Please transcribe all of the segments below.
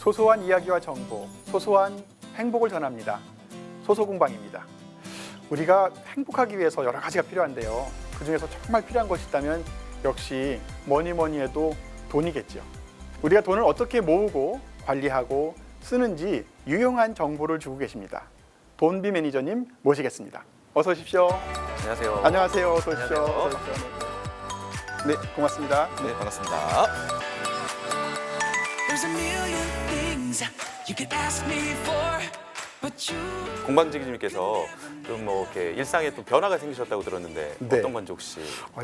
소소한 이야기와 정보, 소소한 행복을 전합니다. 소소공방입니다. 우리가 행복하기 위해서 여러 가지가 필요한데요. 그 중에서 정말 필요한 것이 있다면 역시 뭐니 뭐니 해도 돈이겠죠. 우리가 돈을 어떻게 모으고 관리하고 쓰는지 유용한 정보를 주고 계십니다. 돈비 매니저님 모시겠습니다. 어서 오십시오. 안녕하세요. 안녕하세요. 어서 오십시오. 안녕하세요. 어서 오십시오. 네, 고맙습니다. 네, 반갑습니다. 공방지기님께서 좀 뭐 이렇게 일상에 또 변화가 생기셨다고 들었는데 네. 어떤 건지 혹시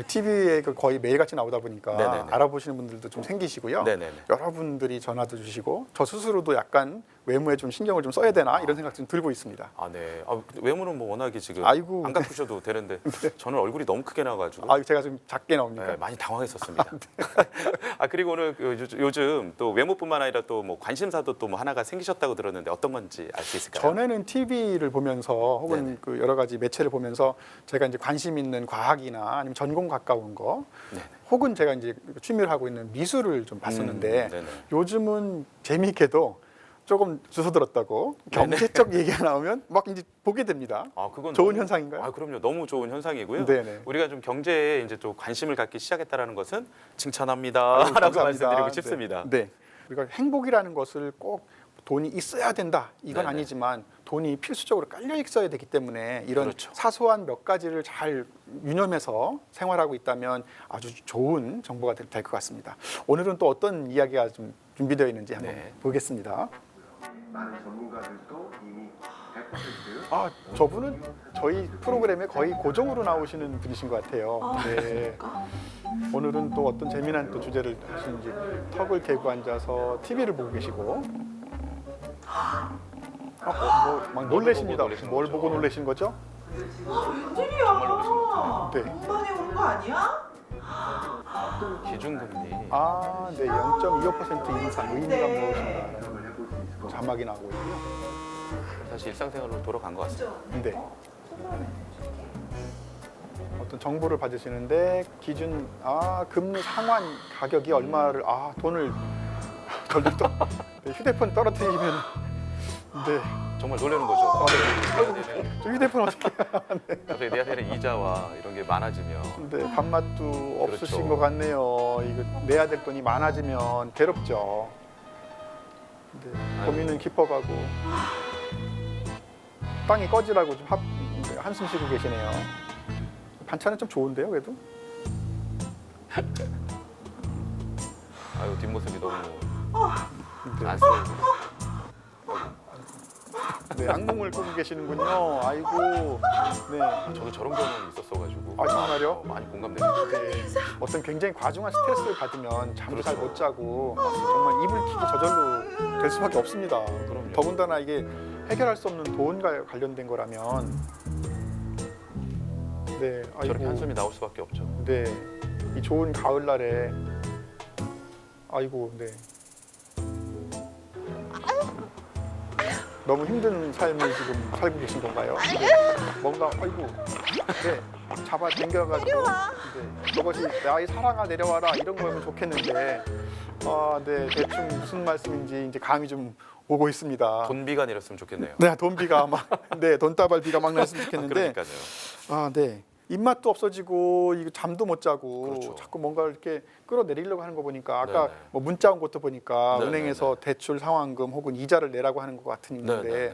TV에 거의 매일같이 나오다 보니까 네네네. 알아보시는 분들도 좀 생기시고요. 네네네. 여러분들이 전화도 주시고 저 스스로도 약간 외모에 좀 신경을 좀 써야 되나 이런 생각 좀 들고 있습니다. 아 네. 아, 근데 외모는 뭐 워낙에 지금 아이고. 네. 안 가꾸셔도 되는데 저는 얼굴이 너무 크게 나와가지고 아, 제가 좀 작게 나옵니까? 네, 많이 당황했었습니다. 아 그리고 오늘 그 요즘- 요즘 또 외모뿐만 아니라 또 뭐 관심사도 또 뭐 하나가 생기셨다고 들었는데 어떤 건지 알 수 있을까요? 전에는 TV를 보면서 혹은 네네. 그 여러 가지 매체를 보면서 제가 이제 관심 있는 과학이나 아니면 전공 가까운 거 네네. 혹은 제가 이제 취미를 하고 있는 미술을 좀 봤었는데 음, 네네. 요즘은 재미있게도 조금 주워들었다고 경제적 얘기가 나오면 막 이제 보게 됩니다. 아 그건 좋은 너무- 현상인가요? 아 그럼요. 너무 좋은 현상이고요. 네네. 우리가 좀 경제에 이제 또 관심을 갖기 시작했다라는 것은 칭찬합니다. 아유, 라고 감사합니다. 말씀드리고 네. 싶습니다. 네. 우리가 행복이라는 것을 꼭 돈이 있어야 된다. 이건 네네. 아니지만 돈이 필수적으로 깔려 있어야 되기 때문에 이런 그렇죠. 사소한 몇 가지를 잘 유념해서 생활하고 있다면 아주 좋은 정보가 될 것 같습니다. 오늘은 또 어떤 이야기가 좀 준비되어 있는지 한번 네. 보겠습니다. 많은 전문가들도 이미 100% 아, 저분은 저희 프로그램에 거의 고정으로 나오시는 분이신 것 같아요. 네. 오늘은 또 어떤 재미난 또 주제를 하시는지 턱을 대고 앉아서 TV를 보고 계시고 아, 뭐막 놀래십니다. 보고 놀라시는 뭘 거죠? 보고 놀라신 거죠? 웬일이야? 네. 공반에 오는 거 아니야? 기준금리. 아, 네, 0.25% 인상 의미가 있을 것 자막이 나오고 있고요. 다시 일상생활로 돌아간 것 같습니다. 네. 어떤 정보를 받으시는데 기준 아 금리 상환 가격이 얼마를 아 돈을 절대 또 네, 휴대폰 떨어뜨리면 네. 정말 놀라는 거죠. 아, 내야 되는, 저 휴대폰 어떻게 갑자기 내야 되는 이자와 이런 게 많아지면 네, 밥맛도 없으신 그렇죠. 것 같네요. 이거 내야 될 돈이 많아지면 괴롭죠. 네, 아이고. 고민은 깊어가고 땅이 꺼지라고 좀 합, 네, 한숨 쉬고 계시네요. 반찬은 좀 좋은데요, 그래도? 아유 뒷모습이 너무 네. 안쓰러워. 네, 악몽을 꾸고 계시는군요. 아이고, 네, 저도 저런 경험이 있었어가지고 아, 정말요? 어, 많이 공감됩니다. 네. 어떤 굉장히 과중한 스트레스를 받으면 잠도 잘 그렇죠. 못 자고 정말 이불 킥이 저절로 될 수밖에 없습니다. 그럼요. 더군다나 이게 해결할 수 없는 돈과 관련된 거라면, 네, 저렇게 아이고, 한숨이 나올 수밖에 없죠. 네, 이 좋은 가을 날에, 아이고, 네. 너무 힘든 삶을 지금 살고 계신 건가요? 네. 뭔가 아이고 네 잡아 당겨가지고 네, 저것이 나의 사랑아 내려와라 이런 거면 좋겠는데 아 네 대충 무슨 말씀인지 이제 감이 좀 오고 있습니다. 돈비가 내렸으면 좋겠네요. 네 돈비가 막 네 돈다발 비가 막 났으면 좋겠는데 그러니까요. 아 네 입맛도 없어지고 이거 잠도 못 자고 그렇죠. 자꾸 뭔가 이렇게 끌어내리려고 하는 거 보니까 아까 네네. 뭐 문자 온 것도 보니까 네네네. 은행에서 대출 상환금 혹은 이자를 내라고 하는 것 같은 네, 네, 네.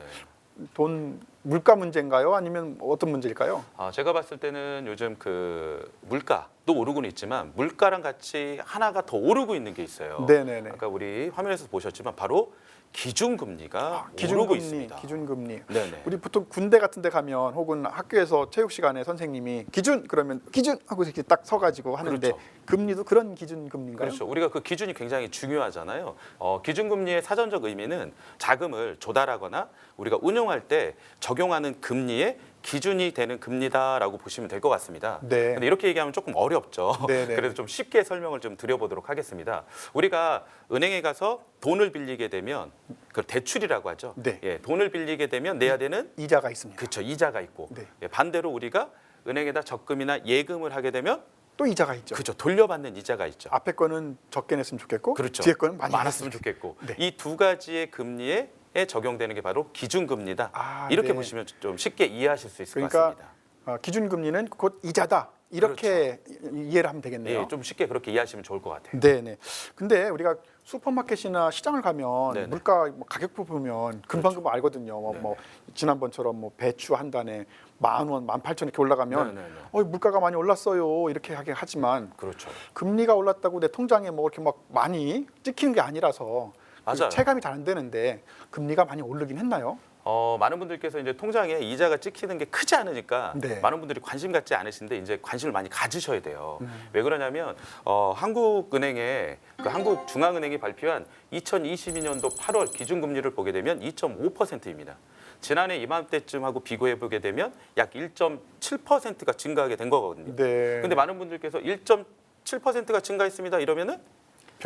돈 물가 문제인가요? 아니면 어떤 문제일까요? 아, 제가 봤을 때는 요즘 그 물가도 오르고는 있지만 물가랑 같이 하나가 더 오르고 있는 게 있어요. 네네네. 아까 우리 화면에서 보셨지만 바로 기준금리가 오르고 아, 기준금리, 있습니다. 기준금리. 네네. 우리 보통 군대 같은 데 가면 혹은 학교에서 체육 시간에 선생님이 기준 그러면 기준 하고 이렇게 딱 서가지고 하는데 그렇죠. 금리도 그런 기준 금리인가요? 그렇죠. 우리가 그 기준이 굉장히 중요하잖아요. 어, 기준금리의 사전적 의미는 자금을 조달하거나 우리가 운용할 때 적용하는 금리의 기준이 되는 금리다라고 보시면 될 것 같습니다. 네. 근데 이렇게 얘기하면 조금 어렵죠. 네네. 그래서 좀 쉽게 설명을 좀 드려보도록 하겠습니다. 우리가 은행에 가서 돈을 빌리게 되면 그걸 대출이라고 하죠. 네. 예, 돈을 빌리게 되면 내야 되는 이자가 있습니다. 그렇죠 이자가 있고 네. 예, 반대로 우리가 은행에다 적금이나 예금을 하게 되면 또 이자가 있죠. 그렇죠. 돌려받는 이자가 있죠. 앞에 거는 적게 냈으면 좋겠고 그렇죠. 뒤에 거는 많이 많았으면 좋겠고 네. 이 두 가지의 금리에 적용되는 게 바로 기준금리다. 아, 이렇게 네. 보시면 좀 쉽게 이해하실 수 있을 것 그러니까 같습니다. 어, 기준금리는 곧 이자다 이렇게 이해를 하면 되겠네요. 예, 좀 쉽게 그렇게 이해하시면 좋을 것 같아요. 네네. 근데 우리가 슈퍼마켓이나 시장을 가면 네네. 물가 뭐 가격표 보면 금방 금방 알거든요. 뭐, 네네. 뭐 지난번처럼 뭐 배추 한 단에 만 원, 만 팔천 이렇게 올라가면 네네네. 어 물가가 많이 올랐어요 이렇게 하긴 하지만 그렇죠. 금리가 올랐다고 내 통장에 뭐 이렇게 막 많이 찍히는 게 아니라서 그 맞아요. 체감이 잘 안 되는데 금리가 많이 오르긴 했나요? 어, 많은 분들께서 이제 통장에 이자가 찍히는 게 크지 않으니까 네. 많은 분들이 관심 갖지 않으신데 이제 관심을 많이 가지셔야 돼요. 음. 왜 그러냐면 어, 한국은행의 그 한국중앙은행이 발표한 2022년도 8월 기준금리를 보게 되면 2.5%입니다. 지난해 이맘때쯤하고 비교해 보게 되면 약 1.7%가 증가하게 된 거거든요. 네. 근데 많은 분들께서 1.7%가 증가했습니다. 이러면은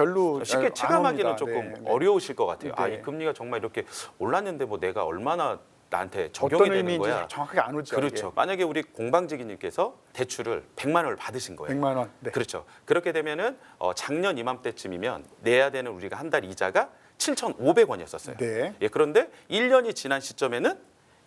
별로 쉽게 안 체감하기는 옵니다. 조금 네, 네. 어려우실 것 같아요. 아, 네. 이 금리가 정말 이렇게 올랐는데 뭐 내가 얼마나 나한테 어떤 적용이 되는 의미인지 거야. 정확하게 안 오죠. 그렇죠. 만약에 우리 공방지기님께서 대출을 100만 원을 받으신 거예요. 100만 원. 네. 그렇죠. 그렇게 되면은 어, 작년 이맘때쯤이면 내야 되는 우리가 한 달 이자가 7,500원이었었어요. 네. 예, 그런데 1년이 지난 시점에는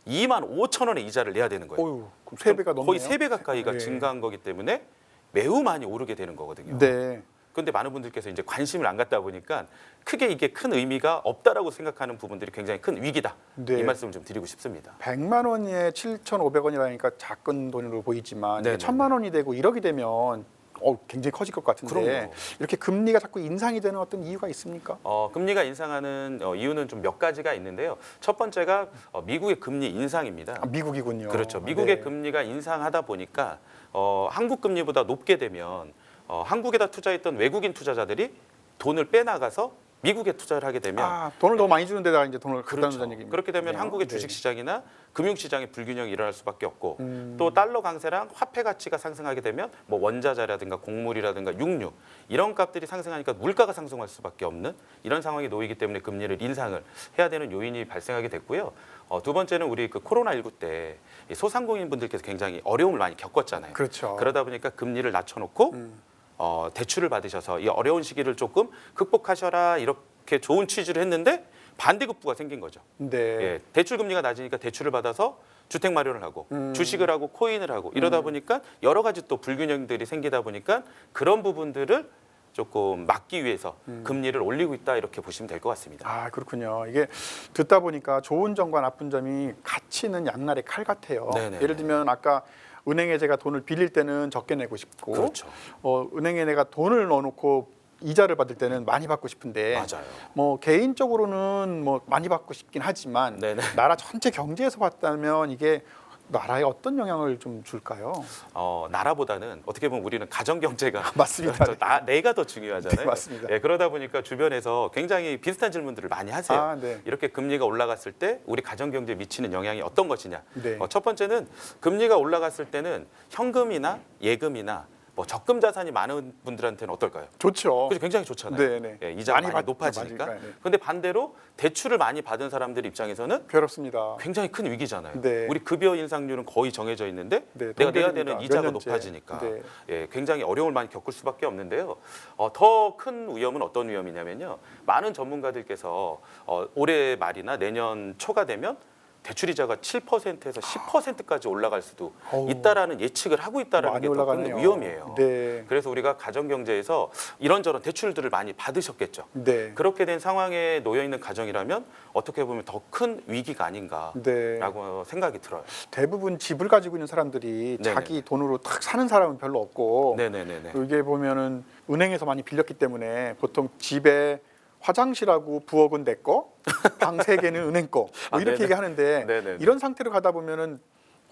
2만 5천 원의 이자를 내야 되는 거예요. 어유, 세 배가 넘네요. 거의 세 배 가까이가 네. 증가한 거기 때문에 매우 많이 오르게 되는 거거든요. 네. 근데 많은 분들께서 이제 관심을 안 갖다 보니까 크게 이게 큰 의미가 없다라고 생각하는 부분들이 굉장히 큰 위기다. 네. 이 말씀을 좀 드리고 싶습니다. 100만 원에 7,500원이라니까 작은 돈으로 보이지만 네네네. 이게 1,000만 원이 되고 1억이 되면 어, 굉장히 커질 것 같은데 그럼요. 이렇게 금리가 자꾸 인상이 되는 어떤 이유가 있습니까? 어, 금리가 인상하는 어, 이유는 좀 몇 가지가 있는데요. 첫 번째가 어, 미국의 금리 인상입니다. 아, 미국이군요. 그렇죠. 미국의 네. 금리가 인상하다 보니까 어, 한국 금리보다 높게 되면 어, 한국에다 투자했던 외국인 투자자들이 돈을 빼나가서 미국에 투자를 하게 되면 아, 돈을 너무 많이 주는 데다가 이제 돈을 그렇죠. 놓는 얘기입니다. 그렇게 되면 네. 한국의 네. 주식 시장이나 금융 시장의 불균형이 일어날 수밖에 없고 음. 또 달러 강세랑 화폐 가치가 상승하게 되면 뭐 원자재라든가 곡물이라든가 육류 이런 값들이 상승하니까 물가가 상승할 수밖에 없는 이런 상황이 놓이기 때문에 금리를 인상을 해야 되는 요인이 발생하게 됐고요. 어, 두 번째는 우리 그 코로나 19때 소상공인 분들께서 굉장히 어려움을 많이 겪었잖아요. 그렇죠. 그러다 보니까 금리를 낮춰놓고 음. 어, 대출을 받으셔서 이 어려운 시기를 조금 극복하셔라 이렇게 좋은 취지를 했는데 반대급부가 생긴 거죠. 네. 예, 대출 금리가 낮으니까 대출을 받아서 주택 마련을 하고 음. 주식을 하고 코인을 하고 이러다 보니까 여러 가지 또 불균형들이 생기다 보니까 그런 부분들을 조금 막기 위해서 금리를 올리고 있다 이렇게 보시면 될 것 같습니다. 아 그렇군요. 이게 듣다 보니까 좋은 점과 나쁜 점이 같이 있는 양날의 칼 같아요. 네네네. 예를 들면 아까 은행에 제가 돈을 빌릴 때는 적게 내고 싶고, 그렇죠. 어, 은행에 내가 돈을 넣어놓고 이자를 받을 때는 많이 받고 싶은데, 맞아요. 뭐 개인적으로는 뭐 많이 받고 싶긴 하지만 네네. 나라 전체 경제에서 봤다면 이게 나라에 어떤 영향을 좀 줄까요? 어, 나라보다는 어떻게 보면 우리는 가정 경제가 맞습니다. 저, 나, 내가 더 중요하잖아요. 네, 맞습니다. 예, 그러다 보니까 주변에서 굉장히 비슷한 질문들을 많이 하세요. 아, 네. 이렇게 금리가 올라갔을 때 우리 가정 경제에 미치는 영향이 어떤 것이냐. 네. 어, 첫 번째는 금리가 올라갔을 때는 현금이나 예금이나 뭐 적금 자산이 많은 분들한테는 어떨까요? 좋죠. 그죠 굉장히 좋잖아요. 네, 네. 예, 이자가 많이, 많이 받- 높아지니까. 맞으니까, 네. 그런데 반대로 대출을 많이 받은 사람들 입장에서는 괴롭습니다. 굉장히 큰 위기잖아요. 네. 우리 급여 인상률은 거의 정해져 있는데 네, 내가 내야 동결입니다. 되는 몇 이자가 년째. 높아지니까 네. 예, 굉장히 어려움을 많이 겪을 수밖에 없는데요. 어, 더 큰 위험은 어떤 위험이냐면요. 많은 전문가들께서 어, 올해 말이나 내년 초가 되면 대출 이자가 7%에서 10%까지 올라갈 수도 어우. 있다라는 예측을 하고 있다라는 많이 게 더 큰 올라가네요. 위험이에요. 네. 그래서 우리가 가정 경제에서 이런저런 대출들을 많이 받으셨겠죠. 네. 그렇게 된 상황에 놓여 있는 가정이라면 어떻게 보면 더 큰 위기가 아닌가라고 네. 생각이 들어요. 대부분 집을 가지고 있는 사람들이 네네. 자기 돈으로 딱 사는 사람은 별로 없고 네네네네. 이게 보면은 은행에서 많이 빌렸기 때문에 보통 집에 화장실하고 부엌은 내 거, 방 세 개는 은행 거, 아, 뭐 이렇게 네네. 얘기하는데 네네네. 이런 상태로 가다 보면은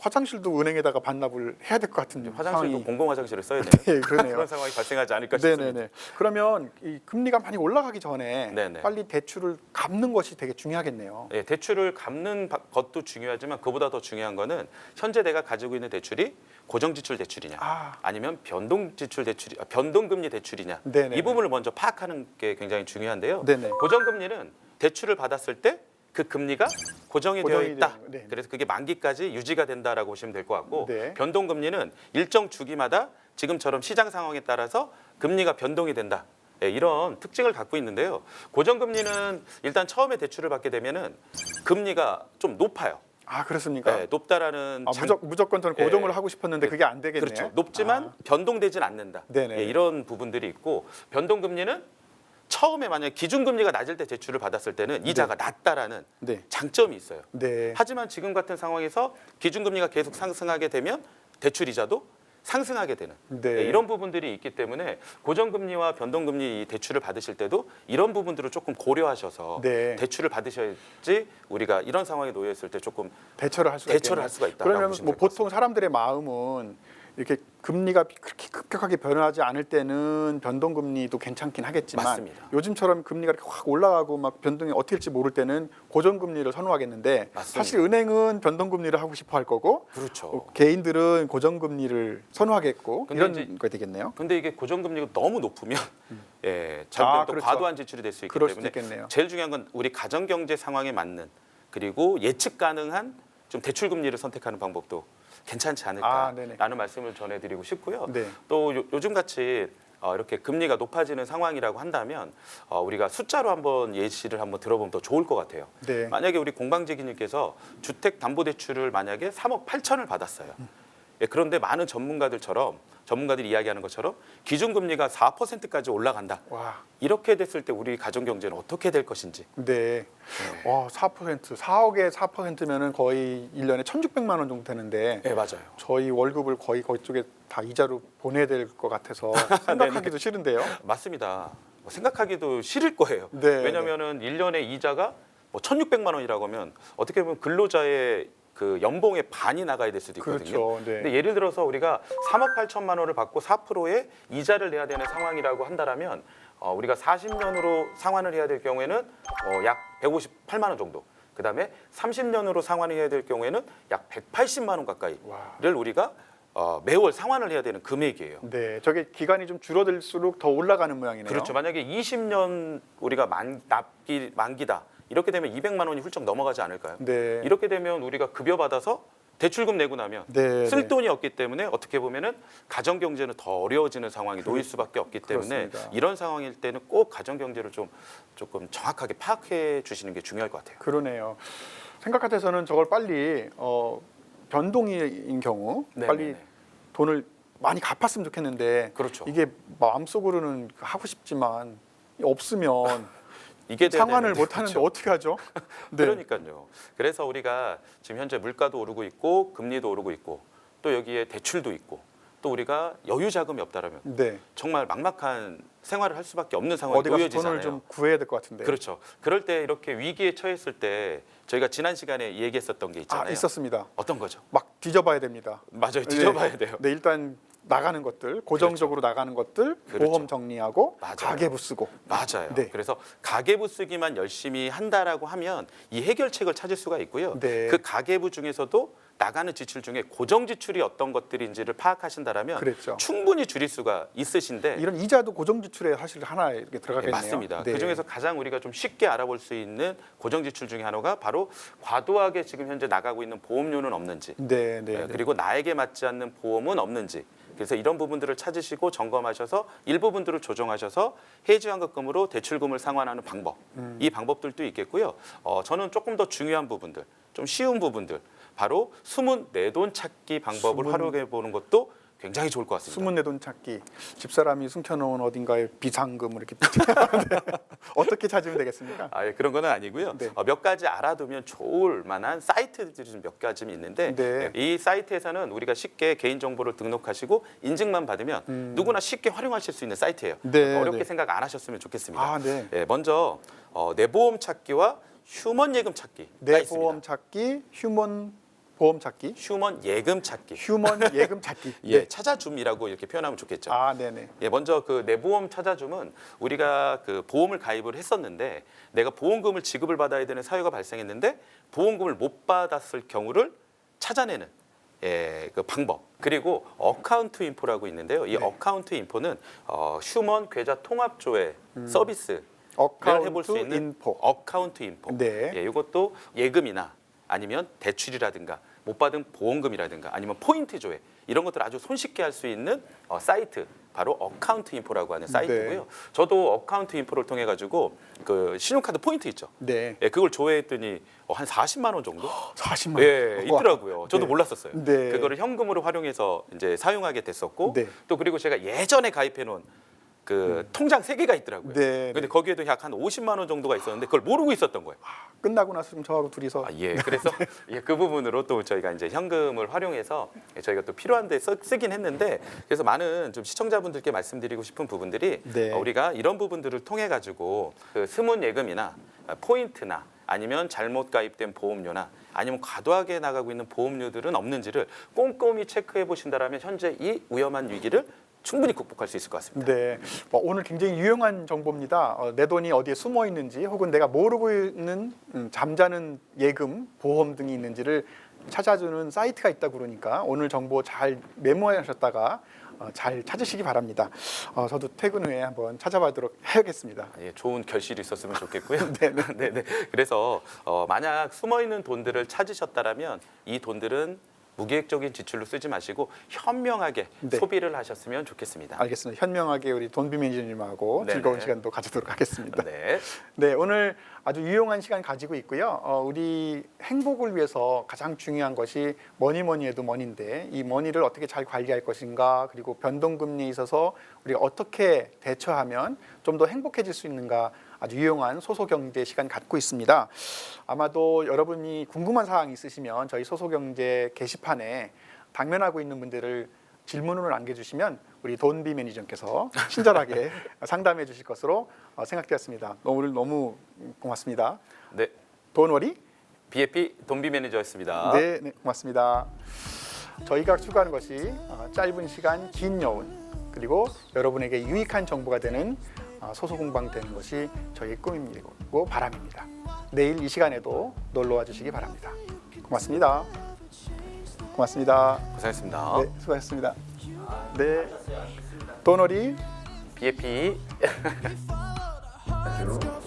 화장실도 은행에다가 반납을 해야 될 것 같은 화장실도 상황이 공공 화장실을 써야 되는 네, 그러네요. 그런 상황이 발생하지 않을까 싶습니다. 네네네. 그러면 이 금리가 많이 올라가기 전에 네네. 빨리 대출을 갚는 것이 되게 중요하겠네요. 예, 대출을 갚는 바- 것도 중요하지만 그보다 더 중요한 거는 현재 내가 가지고 있는 대출이 고정지출 대출이냐 아. 아니면 변동지출 대출이 아, 변동금리 대출이냐 네네네. 이 부분을 먼저 파악하는 게 굉장히 중요한데요. 네네. 고정금리는 대출을 받았을 때 그 금리가 고정이, 고정이 되어 있다. 되는 거, 네. 그래서 그게 만기까지 유지가 된다라고 보시면 될 것 같고 네. 변동금리는 일정 주기마다 지금처럼 시장 상황에 따라서 금리가 변동이 된다. 예, 이런 특징을 갖고 있는데요. 고정금리는 일단 처음에 대출을 받게 되면은 금리가 좀 높아요. 아 그렇습니까? 예, 높다라는 아, 장- 무조, 무조 건 저는 고정을 예. 하고 싶었는데 그게 안 되겠네요. 그렇죠. 높지만 아, 변동되진 않는다. 네네. 예, 이런 부분들이 있고 변동 금리는 처음에 만약 기준 금리가 낮을 때 대출을 받았을 때는 이자가 낮다라는 네. 장점이 있어요. 네. 하지만 지금 같은 상황에서 기준 금리가 계속 상승하게 되면 대출 이자도 상승하게 되는 네. 예, 이런 부분들이 있기 때문에 고정금리와 변동금리 이 대출을 받으실 때도 이런 부분들을 조금 고려하셔서 네. 대출을 받으셔야지 우리가 이런 상황에 놓여 있을 때 조금 대처를 할 수가 대처를 있겠네요. 할 수가 있다라고 그러면 뭐 보통 사람들의 마음은 이렇게 금리가 그렇게 급격하게 변화하지 않을 때는 변동 금리도 괜찮긴 하겠지만 맞습니다. 요즘처럼 금리가 이렇게 확 올라가고 막 변동이 어떻게 될지 모를 때는 고정 금리를 선호하겠는데 맞습니다. 사실 은행은 변동 금리를 하고 싶어 할 거고 그렇죠. 어, 개인들은 고정 금리를 선호하겠고 근데 이런 이제 거 되겠네요. 근데 이게 고정금리가 너무 높으면 예, 잘못되면 아, 또 그렇죠. 과도한 지출이 될 수 있기 그럴 수도 때문에 있겠네요. 제일 중요한 건 우리 가정 경제 상황에 맞는 그리고 예측 가능한 좀 대출 금리를 선택하는 방법도 괜찮지 아, 네네. 않을까라는 말씀을 전해드리고 싶고요. 네. 또 요, 요즘 같이 어, 이렇게 금리가 높아지는 상황이라고 한다면 어, 우리가 숫자로 한번 예시를 한번 들어보면 더 좋을 것 같아요. 네. 만약에 우리 공방지기님께서 주택 담보대출을 만약에 3억 8천을 받았어요. 예, 그런데 많은 전문가들처럼 전문가들이 이야기하는 것처럼 기준금리가 4%까지 올라간다. 와, 이렇게 됐을 때 우리 가정 경제는 어떻게 될 것인지. 네. 와, 4% 4억에 4%면은 거의 1년에 1,600만 원 정도 되는데 네 맞아요. 저희 월급을 거의 그쪽에 다 이자로 보내야 될 것 같아서 생각하기도 싫은데요. 맞습니다. 뭐 생각하기도 싫을 거예요. 네, 왜냐하면은 1년에 이자가 뭐 1,600만 원이라고 하면 어떻게 보면 근로자의 그 연봉의 반이 나가야 될 수도 있거든요. 그렇죠. 네. 근데 예를 들어서 우리가 3억 8천만 원을 받고 4%의 이자를 내야 되는 상황이라고 한다라면 어, 우리가 40년으로 상환을 해야 될 경우에는 어, 약 158만 원 정도. 그다음에 30년으로 상환을 해야 될 경우에는 약 180만 원 가까이를 와. 우리가 어, 매월 상환을 해야 되는 금액이에요. 네, 저게 기간이 좀 줄어들수록 더 올라가는 모양이네요. 그렇죠. 만약에 20년 우리가 만, 납기 만기다 이렇게 되면 200만 원이 훌쩍 넘어가지 않을까요? 네. 이렇게 되면 우리가 급여 받아서 대출금 내고 나면 네, 쓸 네. 돈이 없기 때문에 어떻게 보면은 가정 경제는 더 어려워지는 상황이 놓일 수밖에 없기 때문에 그렇습니다. 이런 상황일 때는 꼭 가정 경제를 좀 조금 정확하게 파악해 주시는 게 중요할 것 같아요. 그러네요. 생각 같아서는 저걸 빨리 어, 변동인 경우 네, 빨리 네, 네. 돈을 많이 갚았으면 좋겠는데 그렇죠. 이게 마음속으로는 하고 싶지만 없으면 이게 돼야 상환을 되는데, 못 하는데 그렇죠. 어떻게 하죠? 네. 그러니까요. 그래서 우리가 지금 현재 물가도 오르고 있고 금리도 오르고 있고 또 여기에 대출도 있고 또 우리가 여유 자금이 없다라면 네. 정말 막막한 생활을 할 수밖에 없는 상황이 어디 가서 놓여지잖아요. 돈을 좀 구해야 될 것 같은데. 그렇죠. 그럴 때 이렇게 위기에 처했을 때 저희가 지난 시간에 얘기했었던 게 있잖아요. 아, 있었습니다. 어떤 거죠? 막 뒤져봐야 됩니다. 맞아요. 뒤져봐야 돼요. 네, 일단 나가는 것들, 고정적으로 나가는 것들 그렇죠. 보험 정리하고 맞아요. 가계부 쓰고. 맞아요. 네. 그래서 가계부 쓰기만 열심히 한다라고 하면 이 해결책을 찾을 수가 있고요. 네. 그 가계부 중에서도 나가는 지출 중에 고정 지출이 어떤 것들인지를 파악하신다라면 그랬죠. 충분히 줄일 수가 있으신데 이런 이자도 고정 지출에 사실 하나 이렇게 네, 들어가겠네요. 맞습니다. 네. 그 중에서 가장 우리가 좀 쉽게 알아볼 수 있는 고정 지출 중에 하나가 바로 과도하게 지금 현재 나가고 있는 보험료는 없는지, 네, 네. 네, 네. 그리고 나에게 맞지 않는 보험은 없는지. 그래서 이런 부분들을 찾으시고 점검하셔서 일부분들을 조정하셔서 해지환급금으로 대출금을 상환하는 방법. 음. 이 방법들도 있겠고요. 어, 저는 조금 더 중요한 부분들, 좀 쉬운 부분들, 바로 숨은 내 돈 찾기 방법을 숨은- 활용해 보는 것도 굉장히 좋을 것 같습니다. 숨은 내 돈 찾기. 집사람이 숨겨놓은 어딘가에 비상금을 이렇게 네. 어떻게 찾으면 되겠습니까? 아, 예, 그런 건 아니고요. 네. 어, 몇 가지 알아두면 좋을 만한 사이트들이 좀 몇 가지 있는데 네. 예, 이 사이트에서는 우리가 쉽게 개인 정보를 등록하시고 인증만 받으면 누구나 쉽게 활용하실 수 있는 사이트예요. 음. 네, 어렵게 네. 생각 안 하셨으면 좋겠습니다. 아, 네. 예, 먼저 어, 내 보험 찾기와 휴먼 예금 찾기가 내 있습니다. 보험 찾기, 휴먼 보험 찾기, 휴먼 예금 찾기. 휴먼 예금 찾기. 예, 네. 찾아줌이라고 이렇게 표현하면 좋겠죠. 아, 네, 네. 예, 먼저 그 내 보험 찾아줌은 우리가 그 보험을 가입을 했었는데 내가 보험금을 지급을 받아야 되는 사유가 발생했는데 보험금을 못 받았을 경우를 찾아내는 예, 그 방법. 그리고 어카운트 인포라고 있는데요. 이 네. 어카운트 인포는 어, 휴먼 계좌 통합 조회 서비스 를 해볼 수 음. 어카운트 있는 인포. 어카운트 인포. 네. 예, 이것도 예금이나 아니면 대출이라든가 못 받은 보험금이라든가 아니면 포인트 조회 이런 것들 을 아주 손쉽게 할 수 있는 어, 사이트 바로 어카운트 인포라고 하는 사이트고요. 네. 저도 어카운트 인포를 통해 가지고 그 신용카드 포인트 있죠. 네. 예, 그걸 조회했더니 어, 한 40만 원 정도 40만 원. 예. 있더라고요. 저도 네. 몰랐었어요. 네. 그거를 현금으로 활용해서 이제 사용하게 됐었고 네. 또 그리고 제가 예전에 가입해 놓은 그 통장 세 개가 있더라고요. 네, 근데 네. 거기에도 약 한 50만 원 정도가 있었는데 그걸 모르고 있었던 거예요. 끝나고 나서 좀 저하고 둘이서 아, 예. 그래서 예, 그 부분으로 또 저희가 이제 현금을 활용해서 예, 저희가 또 필요한 데 써, 쓰긴 했는데 그래서 많은 좀 시청자분들께 말씀드리고 싶은 부분들이 네. 어, 우리가 이런 부분들을 통해 가지고 그 스문 예금이나 어, 포인트나 아니면 잘못 가입된 보험료나 아니면 과도하게 나가고 있는 보험료들은 없는지를 꼼꼼히 체크해 보신다라면 현재 이 위험한 위기를 충분히 극복할 수 있을 것 같습니다. 네, 뭐 오늘 굉장히 유용한 정보입니다. 어, 내 돈이 어디에 숨어 있는지 혹은 내가 모르고 있는 음, 잠자는 예금, 보험 등이 있는지를 찾아주는 사이트가 있다 고 그러니까 오늘 정보 잘 메모하셨다가 어, 잘 찾으시기 바랍니다. 어, 저도 퇴근 후에 한번 찾아보도록 해야겠습니다. 아, 예, 좋은 결실이 있었으면 좋겠고요. 네, 네. 네, 네. 그래서 어, 만약 숨어 있는 돈들을 찾으셨다라면 이 돈들은 무계획적인 지출로 쓰지 마시고 현명하게 네. 소비를 하셨으면 좋겠습니다. 알겠습니다. 현명하게 우리 돈비 매니저님하고 네네. 즐거운 시간도 가지도록 하겠습니다. 네. 네, 오늘 아주 유용한 시간 가지고 있고요. 어, 우리 행복을 위해서 가장 중요한 것이 뭐니 뭐니 해도 머니인데 이 머니를 어떻게 잘 관리할 것인가 그리고 변동금리에 있어서 우리가 어떻게 대처하면 좀 더 행복해질 수 있는가 아주 유용한 소소경제 시간 갖고 있습니다. 아마도 여러분이 궁금한 사항 있으시면 저희 소소경제 게시판에 당면하고 있는 분들을 질문으로 남겨주시면 우리 돈비 매니저께서 친절하게 상담해 주실 것으로 어, 생각되었습니다. 오늘 너무 고맙습니다. 네. 돈워리? BFP 돈비 매니저였습니다. 네, 네, 고맙습니다. 저희가 추구하는 것이 어, 짧은 시간 긴 여운 그리고 여러분에게 유익한 정보가 되는 어, 소소공방 되는 것이 저희의 꿈이고 바람입니다. 내일 이 시간에도 놀러 와 주시기 바랍니다. 고맙습니다. 고맙습니다. 고생했습니다. 네, 수고하셨습니다. 네, BFP 안녕.